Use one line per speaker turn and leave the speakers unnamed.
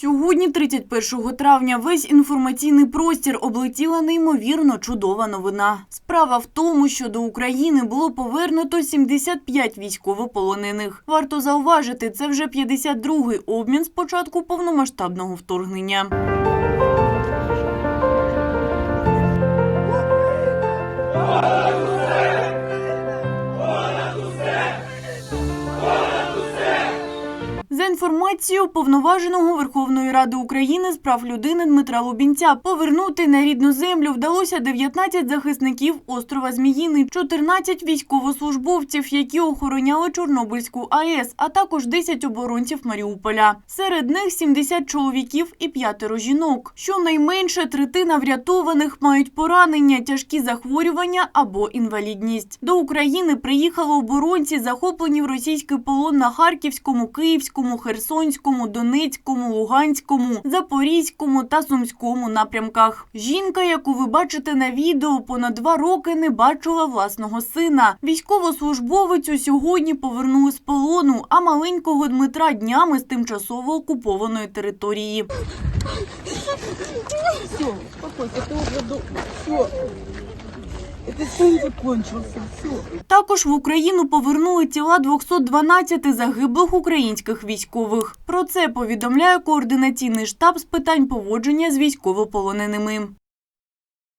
Сьогодні, 31 травня, весь інформаційний простір облетіла неймовірно чудова новина. Справа в тому, що до України було повернуто 75 військовополонених. Варто зауважити, це вже 52-й обмін з початку повномасштабного вторгнення. За інформацією повноваженого Верховної Ради України з прав людини Дмитра Лубінця, повернути на рідну землю вдалося 19 захисників острова Зміїний, 14 військовослужбовців, які охороняли Чорнобильську АЕС, а також 10 оборонців Маріуполя. Серед них 70 чоловіків і п'ятеро жінок. Щонайменше третина врятованих мають поранення, тяжкі захворювання або інвалідність. До України приїхали оборонці, захоплені в російський полон на Харківському, Київському, Херсонському, Донецькому, Луганському, Запорізькому та Сумському напрямках. Жінка, яку ви бачите на відео, понад два роки не бачила власного сина. Військовослужбовицю сьогодні повернули з полону, а маленького Дмитра днями з тимчасово окупованої території.
Все, успокойся, ты уже дома. Все. Сон.
Також в Україну повернули тіла 212 загиблих українських військових. Про це повідомляє координаційний штаб з питань поводження з військовополоненими.